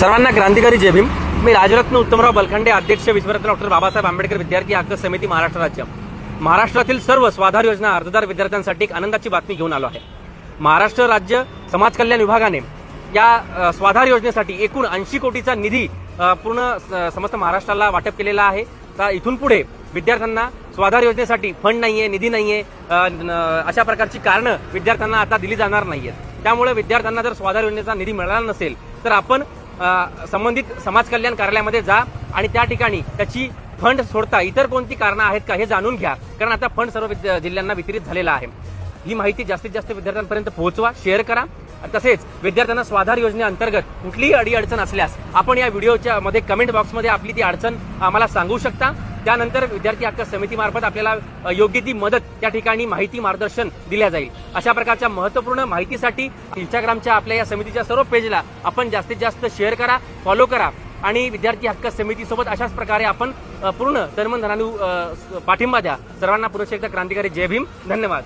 सर्वांना क्रांतिकारी जय भीम. मी राजरत्न उत्तमराव बलखंडे अध्यक्ष विश्वरत्न डॉक्टर बाबासाहेब आंबेडकर विद्यार्थी हक्क समिती महाराष्ट्र राज्य. महाराष्ट्रातील सर्व स्वाधार योजना अर्जदार विद्यार्थ्यांसाठी एक आनंदाची बातमी घेऊन आलो आहे. महाराष्ट्र राज्य समाज कल्याण विभागाने या स्वाधार योजनेसाठी एकूण ऐंशी कोटीचा निधी पूर्ण समस्त महाराष्ट्राला वाटप केलेला आहे. तर इथून पुढे विद्यार्थ्यांना स्वाधार योजनेसाठी फंड नाहीये निधी नाहीये आहे न- अशा प्रकारची कारणं विद्यार्थ्यांना आता दिली जाणार नाहीयेत. त्यामुळे विद्यार्थ्यांना जर स्वाधार योजनेचा निधी मिळाला नसेल तर आपण संबंधित समाज कल्याण कार्यालयामध्ये जा आणि त्या ठिकाणी त्याची फंड सोडता इतर कोणती कारणं आहेत का हे जाणून घ्या. कारण आता फंड सर्व जिल्ह्यांना वितरित झालेला आहे. ही माहिती जास्तीत जास्त विद्यार्थ्यांपर्यंत पोहोचवा शेअर करा. तसेच विद्यार्थ्यांना स्वाधार योजनेअंतर्गत कुठलीही अडी अडचण असल्यास आपण या व्हिडिओच्या मध्ये कमेंट बॉक्समध्ये आपली ती अडचण आम्हाला सांगू शकता. त्यानंतर विद्यार्थी हक्क समितीमार्फत आपल्याला योग्य ती मदत त्या ठिकाणी माहिती मार्गदर्शन दिल्या जाईल. अशा प्रकारच्या महत्त्वपूर्ण माहितीसाठी इंस्टाग्रामच्या आपल्या या समितीच्या सर्व पेजला आपण जास्तीत जास्त शेअर करा फॉलो करा आणि विद्यार्थी हक्क समितीसोबत अशाच प्रकारे आपण पूर्ण तनमन धनानु पाठिंबा द्या. सर्वांना पुरुष एकदा क्रांतिकारी जय भीम. धन्यवाद.